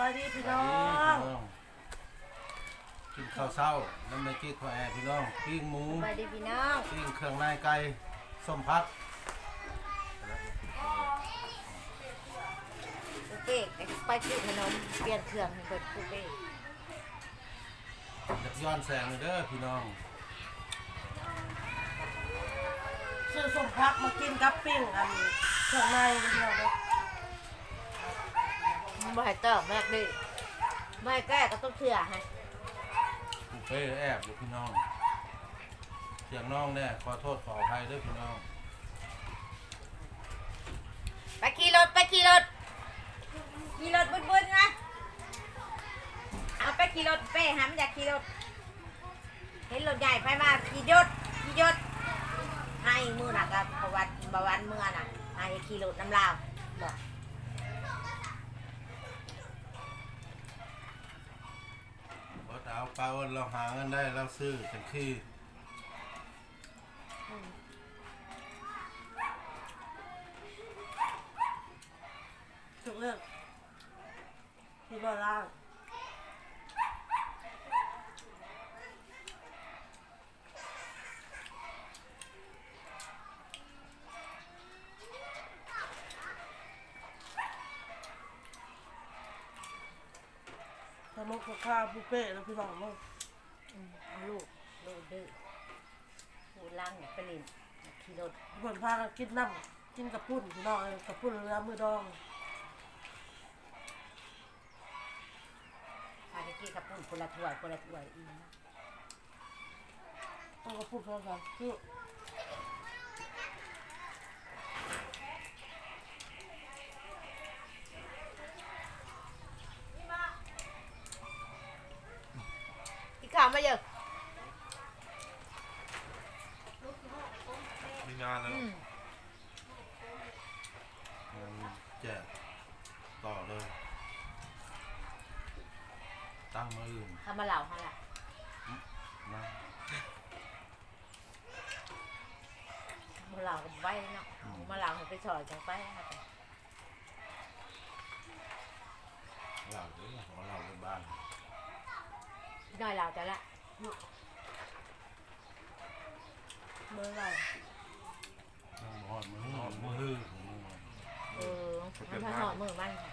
บายดีพี่น้องกินข้าวเช้าน้ำในจีถั่วแอร์พี่น้องปิ้งหมูสวัสดีพี่น้องปิ้งเครื่องในไก่ส้มพักโอเคไปซื้อขนมเปลี่ยนเครื่องให้เปิดกูเป้อยากย้อนแสงเลยเด้อพี่น้องซื้อสมพักมากินกับปิ้งอันเครื่องในพี่น้องเด้ อบ่ให้เติมแม่ดิไม่ให้แก้ก็ต้องเชื่อให้บุฟเฟ่แอบอยู่พี่น้องเสียงน้องแน่ขอโทษขออภัยเด้อพี่น้อง ไปขี่รถไปขี่รถขี่รถบึ้นๆนะเอาไปขี่รถเป้หามอยากขี่รถเห็นรถใหญ่ไปมาขี่ยศขี่ยศให้มือหนักกับประวัติประวันเมื่อน่ะให้ขี่รถน้ำลาวบอก ปลาอ้นเราหาเงินได้เราซื้อกันคือ ทำมุกข้าวบุฟเฟ่ต์แล้วพี่น้องเนาะอืมเอาลูกลูกดื้อพูดล่างเนี่ยไปเลินขี่รถเพิ่นพากันกินน้ำกินกับปุ้นพี่น้องเอ้ยกับปุ้นเรือมือดองพาไปกินกับปุ่นคนละถ้วยคนละถ้วยอีกต้องกับปุ้นพร้อมกันคือ อีกข่าวมาเยอะมีงานแล้วอืมงานแจกต่อเลย ตั้งมืออื่นเขามาเหล่าเขาละนะมาเหล่ากันไปเนาะมาเหล่าให้ไปสอยจังไปนะครับเราเด้อของเราเป็นบ้าน น้อยเหล่าจะละเมื่อไหรน้องหอดมือหอดมือมือเออมันถ้าห่อมือมันค่ะ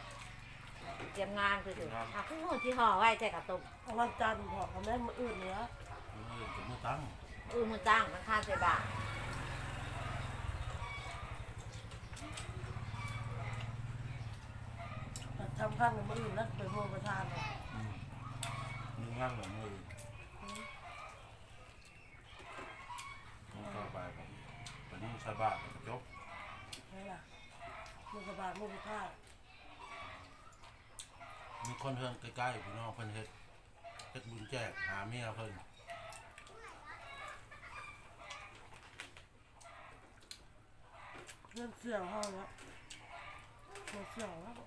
เตรียมงานคือถึงอะคือห่อที่ห่อไว้แต่กระตุกเอาวันจันทร์พอกับแม่มืออื่นเนี้ยมืออื่นจะมือตั้งเออมันจ้างมันค่าใส่บาทแต่ทำข้างกับมืออื่นแล้วเป็นโมประทานเนาะอืมมืองั้นหรือมือมือต่อไปผมเป็นมือชาวบ้านก็จบนี่ล่ะมือกระบาดมือข้าวมีคนเฮือนใกล้ๆพี่น้องเพิ่นเฮ็ดเฮ็ดบุญแจกหาเมียเพิ่นเรื่องเสี่ยวห้องแล้วเรื่องเสี่ยวแล้ว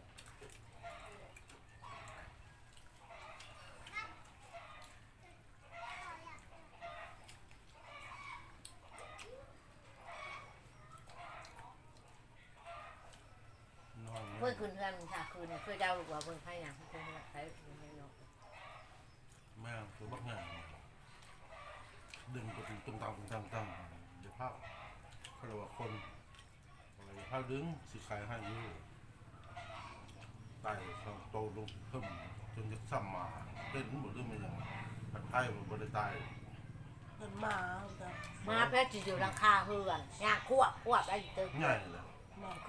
น อนเพื่อเนี่ยคืนเพื่อนค่ะคืนเพื่อเจ้าลูกว่าเพื่อนให้ยังเพื่อนให้ใช้ไม่เนาะแม่คือบักงานดึงประตูตุ้งตังตุ้งตังตังเดี๋ยวภาพเขาเรียกว่าคนอะไรภาพดึงสิขายให้อยู่ไต่ช่องโตลงเพิ่มจนจะซ้ำมาเต้นหมดเรื่องมันยังผัดไทยมันบริตายเงินมาแต่มาแพทย์อยู่หลังคาเพื่อนย่างควบควบได้ตึกง่ายเลย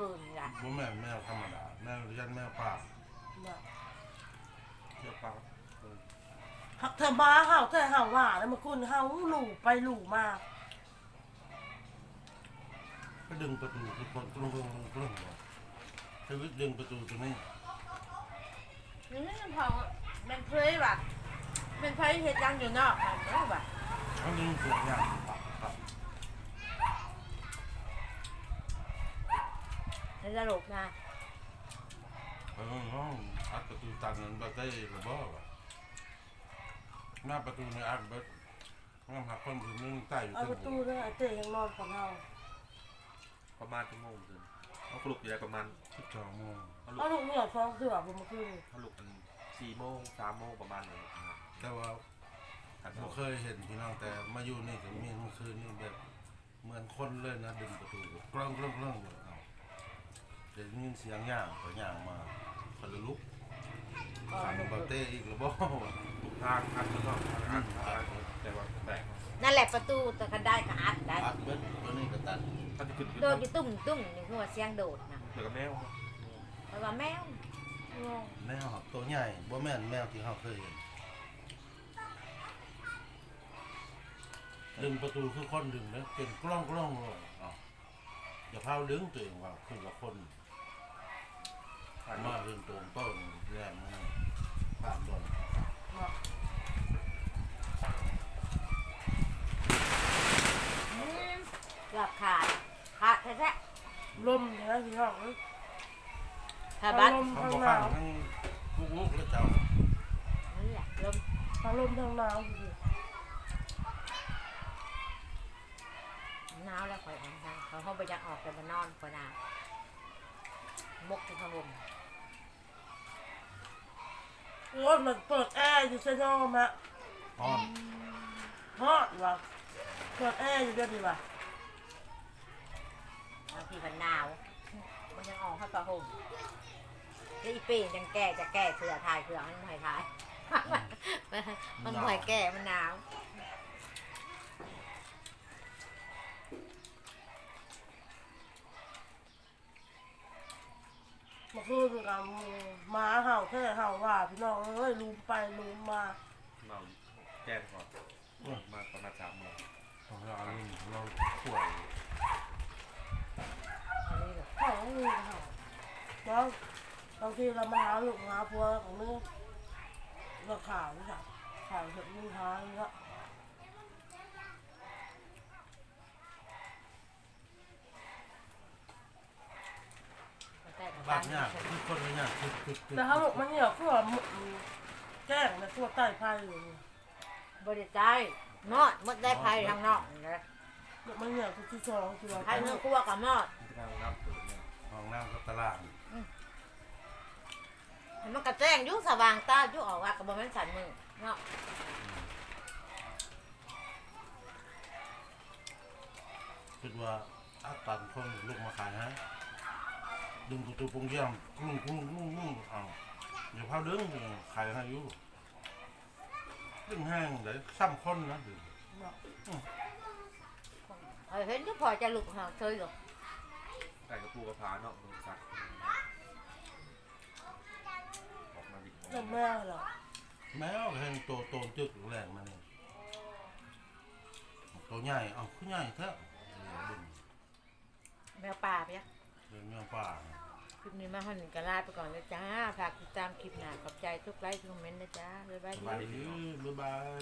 คืนนี่แหละบ่แม่นแมวธรรมดาแมวเลี้ยงแมวป่ามาเที่ยวปลาหักเธอมาเห่าแต่เห่าว่าแล้วมาคุณเห่าหลู่ไปหลู่มาก็ดึงประตูทุกคนกลุ้งกลุ้งกลุ้งชีวิตดึงประตูตัวนี้นี่มันพอมันเพลยว่ะมันเพลยเห็ดยังอยู่นอกมันไม่ว่ะเขาดึงเสียงอย่างปักปัก แล้วสรุปนะเออห้องอัดประตูตันนั้นบ่ได้หรือบ่วะหน้าประตูในอัดเบิดงามหักคนถึงนึงใต้อยู่เอาตึ้ประตูเนี่ยไอ้เต้ยังนอนกับเห่าประมาณชั่วโมงนึงเขาปลุกอยู่ได้ประมาณสิบสองโมงเขาลุเอากลูกเหนือฟองเสือผมมาคืนเขาลุกกันสี่โมงสามโมงประมาณนี้นะครับแต่ว่าขันผมเคยเห็นพี่น้องแต่มาอยู่นี่ก็มีเมื่อคืนนี่แบบเหมือนคนเลยนะดึงประตูกล้องกล้องกล้องเลย เอาเดี๋ยวได้ยินเสียงย่างก็ย่างมาคนละลุกขันเบาเต้อีกแล้วบ่ทุกทางอัดแล้วก็อัดอัดแต่ว่าแตกนั่นแหละประตูแต่กันได้ก็อัดได้อัดเบิดตัวนี้ก็ตัดถ้าจะขึ้นขึ้นโดดอยู่ตุ้มตุ้มนี่หัวเสียงโดดนะเดี๋ยวกับแมวเพราะว่าแมวแมวตัวใหญ่บ่แม่นแมวที่เราเคยเห็นดึงประตูคือคนดึงนะเป็นกล้องกล้องเลยอ้าวอย่าพาดึงตัวเองว่าคือละคนอั ดมาเรื่องตรงต้นแรงมากผ่านบนหลับขาดขาดแท้ลมแท้พี่น้องเอ้ยๆถ้าบ้านลมเขาทางบอกหฟันางวทั้งลูกลูกและเจ้านี่แหละลมทางลมทางหนาวอยู่หนาวแล้วคอยอ่อนทางเขาเขาไปจะออกแต่มานอนคอยหนาวมกที่พัดลม โอ้ยมันเปิดแอร์อยู่ใช่ไหมะอ่อนฮอดว่ะเปิดแอร์อยู่เดี๋ยวนี้ว่ะบางทีมันหนาว มันยังออกข้าวตาห่มแล้วอีปีนยังแก่จะแก่เสือทายเสือมันหอยทาย มันหอยแก่มันหนาว เมาคืนกับหมาเห่าแค่เห่าว่าพี่น้องเอ้ยลุมไปลุมมาเราแจ้งก่อนมาประมาณสามโมงของเรานี่เราป่วยอันนี้เหรอเห่างูเห่าแล้วบางทีเรามาหาลูกหาพัวของนึงเราข่าวนี่ค่ะข่าวเห็นมือหานี่ละมันใกล้กับบ้าบ้านนเนี่ยคือคนละเนี่ยคือคือคือแต่ถ้าบอกมันเนี่ยคือว่าแกล้งนะตัวใต้ไพ่อยู่นี่บริใจมอดมดได้ภัยทางนอกนะมันเนี่ยคือที่สองคือว่าภัยเมื่อครัวกับมอดที่ทางน้ำเปิดเนี่ยห้องน้ำกับตลาดมันกระแจ้งอยุ่สว่างตาอยุ่ออกว่ากับบมันสันมือเนาะคิดว่าอาตันคนลูกมาขายฮะ ดึงประตูปงเยี่ยมกุ้งกุ้งกุ้งกุ้งเอาอย่าพาดึงขายให้อยู่ดึงแห้งเลยซ้ำคนนะดึงเออเห็นก็พอจะลุกหาเคยหรอกแต่กระปูกระพาเนาะลงสักออกมาดิเล่นแม่เหรอแมวแห้งโตโตจึกแรงมาเนี่ยตัวใหญ่เอาขึ้นใหญ่แท้ดึงแมวป่าเพีย เรื่องแมวป่าคลิปนี้มาหันกันลาไปก่อนนะจ้า ฝากติดตามคลิปหน้าขอบใจทุกไลค์ทุกคอมเมนต์นะจ้า บ๊ายบายสบายดีบ๊ายบาย